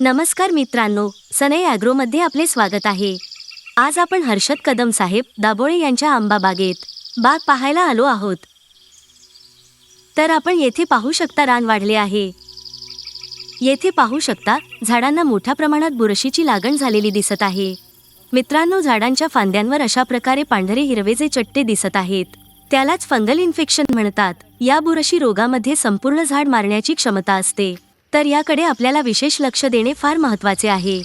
नमस्कार मित्रांनो सनई ॲग्रोमध्ये आपले स्वागत आहे. आज आपण हर्षद कदम साहेब दाभोळे यांच्या आंबा बागेत बाग पाहायला आलो आहोत. तर आपण येथे पाहू शकता रान वाढले आहे. येथे पाहू शकता झाडांना मोठ्या प्रमाणात बुरशीची लागण झालेली दिसत आहे. मित्रांनो झाडांच्या फांद्यांवर अशा प्रकारे पांढरे हिरवे जे चट्टे दिसत आहेत. त्यालाच फंगल इन्फेक्शन म्हणतात. या बुरशी रोगामध्ये संपूर्ण झाड मारण्याची क्षमता असते. तर याकडे आपल्याला विशेष लक्ष देणे फार महत्त्वाचे आहे.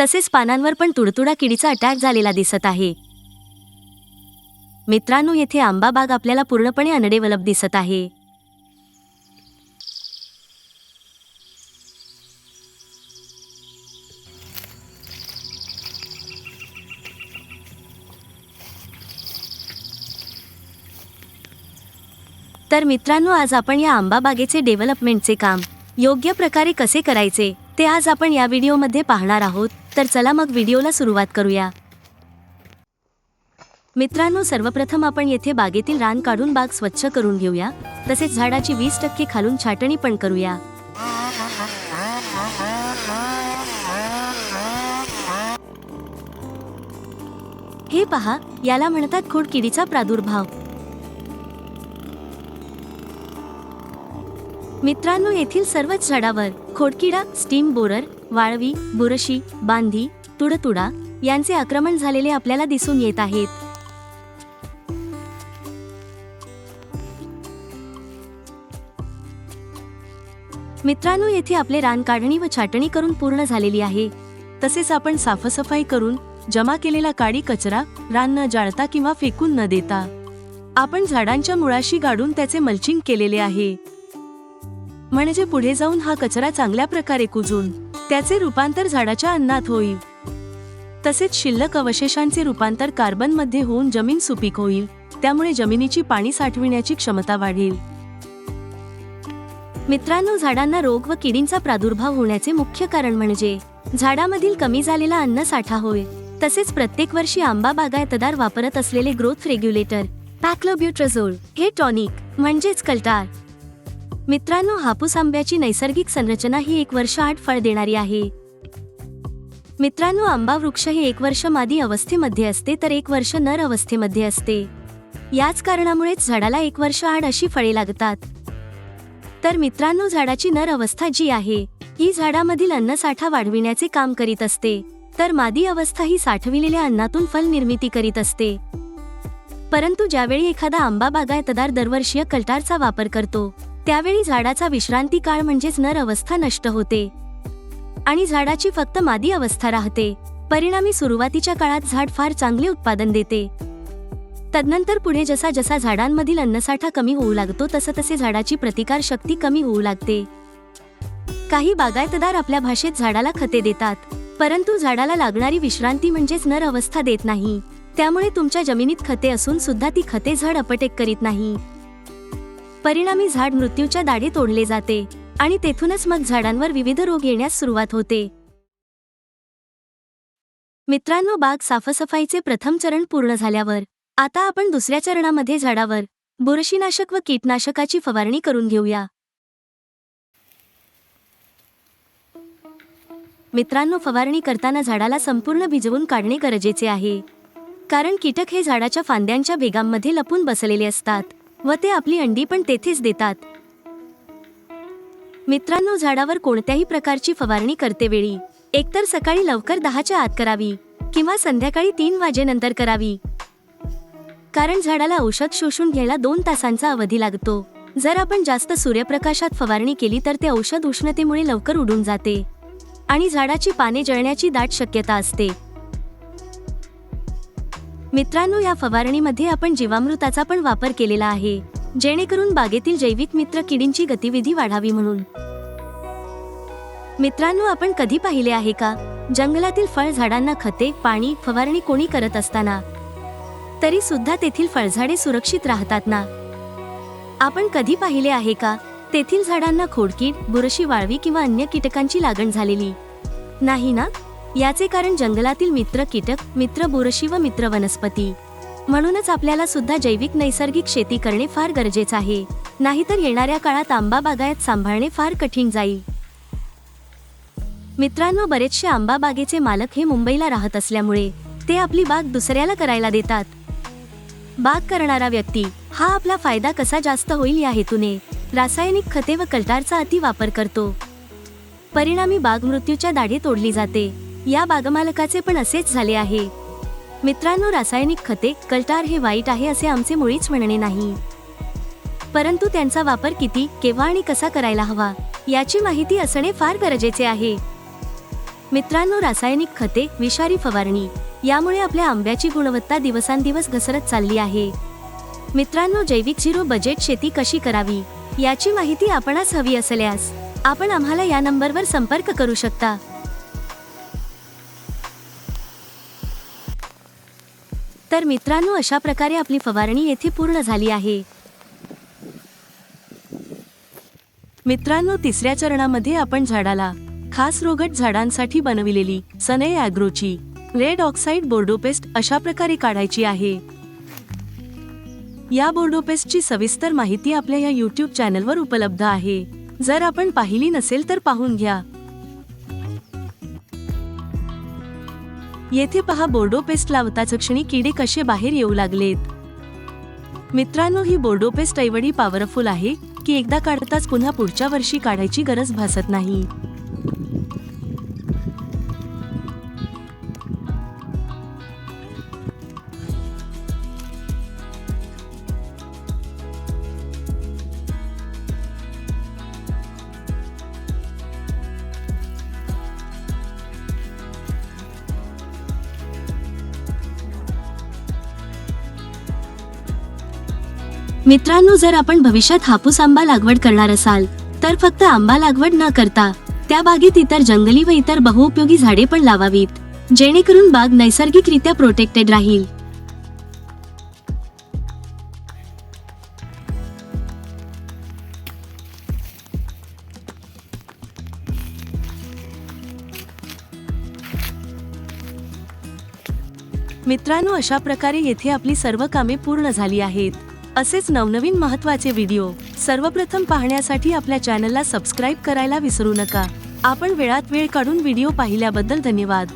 तसेच पानांवर पण तुडतुडा किडीचा अटॅक झालेला दिसत आहे. मित्रांनो येथे आंबा बाग आपल्याला पूर्णपणे अनडेव्हलप दिसत आहे. तर मित्रांनो आज आपण या आंबा बागेचे डेव्हलपमेंटचे काम योग्य प्रकारे कसे करायचे ते आज आपण या व्हिडिओमध्ये पाहणार आहोत. तर चला मग व्हिडिओला सुरुवात करूया. मित्रांनो सर्वप्रथम आपण येथे बागेतील रान काढून बाग स्वच्छ करून घेऊया. तसेच झाडाची वीस टक्के खालून छाटणी पण करूया. हे पहा याला म्हणतात खोडकिडीचा प्रादुर्भाव. मित्रांनो येथील सर्वच झाडावर खोडकिडा स्टीम बोरर वाळवी बुरशी बांधी तुडतुडा यांचे आक्रमण झालेले आपल्याला दिसून येत आहेत. मित्रांनो येथे आपले रान काढणी व छाटणी करून पूर्ण झालेली आहे. तसेच आपण साफसफाई करून जमा केलेला काडी कचरा रान न जाळता किंवा फेकून न देता. आपण झाडांच्या मुळाशी गाडून त्याचे मल्चिंग केलेले आहे. म्हणजे पुढे जाऊन हा कचरा चांगल्या प्रकारे कुजून त्याचे रूपांतर झाडाच्या अन्नात होईल. तसेच शिल्लक अवशेषांचे रूपांतर कार्बनमध्ये होऊन जमीन सुपीक होईल त्यामुळे जमिनीची पाणी साठविण्याची क्षमता वाढेल. मित्रांनो झाडांना रोग व किडींचा प्रादुर्भाव होण्याचे मुख्य कारण म्हणजे झाडामधील कमी झालेला अन्न साठा होय. तसेच प्रत्येक वर्षी आंबा बागायतदार वापरत असलेले ग्रोथ रेग्युलेटर पॅक्लोब्युट्रझोल हे टॉनिक म्हणजेच कल्टार. मित्रांनो हापूस आंब्याची नैसर्गिक संरचना ही एक वर्ष आठ फळ देणारी आहे. मित्रांनो आंबा वृक्ष हे एक वर्ष मादी अवस्थेमध्ये असते तर एक वर्ष नर अवस्थेमध्ये असते. याच कारणामुळेच झाडाला एक वर्ष आड अशी फळे लागतात. तर मित्रांनो झाडाची नर अवस्था जी आहे ही झाडामधील अन्नसाठा वाढविण्याचे काम करीत असते. तर मादी अवस्था ही साठविलेल्या अन्नातून फल निर्मिती करीत असते. परंतु ज्यावेळी एखादा आंबा बागायतदार दरवर्षीय कल्टारचा वापर करतो त्यावेळी झाडाचा विश्रांती काळ म्हणजेच नर अवस्था नष्ट होते. आणि झाडाची फक्त मादी अवस्था राहते. परिणामी सुरुवातीच्या काळात झाड फार चांगले उत्पादन देते. तदनंतर पुढे जसा जसा झाडांमधील अन्नसाठा कमी होऊ लागतो तसं तसे झाडाची प्रतिकार शक्ती कमी होऊ लागते. काही बागायतदार आपल्या भाषेत झाडाला खते देतात परंतु झाडाला लागणारी विश्रांती म्हणजेच नर अवस्था देत नाही. त्यामुळे तुमच्या जमिनीत खते असून सुद्धा ती खते झाड अपटेक करीत नाही. परिणामी झाड मृत्यूच्या दाढी तोडले जाते आणि तेथूनच मग झाडांवर विविध रोग येण्यास सुरुवात होते. मित्रांनो बाग साफसफाईचे प्रथम चरण पूर्ण झाल्यावर आता आपण दुसऱ्या चरणामध्ये झाडावर बुरशीनाशक व कीटनाशकाची फवारणी करून घेऊया. मित्रांनो फवारणी करताना झाडाला संपूर्ण भिजवून काढणे गरजेचे आहे. कारण कीटक हे झाडाच्या फांद्यांच्या भेगांमध्ये लपून बसलेले असतात. व ते आपली अंडी पण तेथेच देतात. मित्रांनो झाडावर कोणत्याही प्रकारची फवारणी करते वेळी एकतर सकाळी लवकर दहाच्या आत करावी किंवा संध्याकाळी तीन वाजेनंतर करावी. कारण झाडाला औषध शोषून घ्यायला दोन तासांचा अवधी लागतो. जर आपण जास्त सूर्यप्रकाशात फवारणी केली तर ते औषध उष्णतेमुळे लवकर उडून जाते आणि झाडाची पाने जळण्याची दाट शक्यता असते. मित्रांनो या फवारणीमध्ये आपण जीवामृताचा पण वापर केलेला आहे जेणेकरून बागेतील जैविक मित्र किडींची गतिविधी वाढावी म्हणून. मित्रांनो आपण कधी पाहिले आहे का? जंगलातील फळ झाडांना खते पाणी फवारणी कोणी करत असताना? तरी सुद्धा तेथील फळझाडे सुरक्षित राहतात ना? आपण कधी पाहिले आहे का? तेथील झाडांना खोडकीड बुरशी वाळवी किंवा अन्य कीटकांची लागण झालेली. नाही ना? याचे कारण जंगलातील मित्र कीटक मित्र बुरशी व मित्र वनस्पती. म्हणूनच आपल्याला सुद्धा जैविक नैसर्गिक शेती करणे फार गरजेचं आहे. नाहीतर येणाऱ्या काळात आंबा बागायत सांभाळणे फार कठीण जाईल. मित्रांनो बरेचसे आंबा बागेचे मालक हे मुंबईला राहत असल्यामुळे ते आपली बाग दुसऱ्याला करायला देतात. बाग करणारा व्यक्ती हा आपला फायदा कसा जास्त होईल या हेतूने रासायनिक खते व कल्टारचा अति वापर करतो. परिणामी बाग मृत्यूच्या दाढी तोडली जाते. या बागमालकाचे पण असेच झाले आहे. मित्रांनो रासायनिक खते कल्टार हे वाईट आहे असे आमचे मुळीच म्हणणे नाही. परंतु त्यांचा वापर किती केव्हा आणि कसा करायला हवा याची माहिती असणे फार गरजेचे आहे. मित्रांनो रासायनिक खते विषारी फवारणी यामुळे आपल्या आंब्याची गुणवत्ता दिवसांदिवस घसरत चालली आहे. मित्रांनो जैविक झिरो बजेट शेती कशी करावी याची माहिती आपणास हवी असल्यास आपण आम्हाला या नंबरवर संपर्क करू शकता. तर मित्रांनो अशा प्रकारे आपली फवारणी येथे पूर्ण झाली आहे. मित्रांनो तिसऱ्या चरणामध्ये आपण झाडाला खास रोगट झाडांसाठी बनविलेली सनई अॅग्रोची रेड ऑक्साईड बोर्डोपेस्ट अशा प्रकारे काढायची आहे. या बोर्डोपेस्टची सविस्तर माहिती आपल्या या युट्यूब चॅनलवर उपलब्ध आहे. जर आपण पाहिली नसेल तर पाहून घ्या. येथे पहा बोर्डो पेस्ट लावताच क्षणी किडे कसे बाहेर येऊ लागलेत. मित्रांनो ही बोर्डो पेस्ट ऐवढी पॉवरफुल आहे की एकदा काढताच पुन्हा पुढच्या वर्षी काढायची गरज भासत नाही. मित्रांनो जर आपण भविष्यात हापूस आंबा लागवड करणार असाल तर फक्त आंबा लागवड न करता त्या बागेत इतर जंगली व इतर बहुउपयोगी झाडे पण लावावीत जेणेकरून बाग नैसर्गिकरित्या प्रोटेक्टेड राहील. मित्रांनो अशा प्रकारे येथे आपली सर्व कामे पूर्ण झाली आहेत. असेच नवनवीन महत्त्वाचे व्हिडिओ सर्वप्रथम पाहण्यासाठी आपल्या चॅनलला सबस्क्राईब करायला विसरू नका. आपण वेळात वेळ काढून व्हिडिओ पाहिल्याबद्दल धन्यवाद.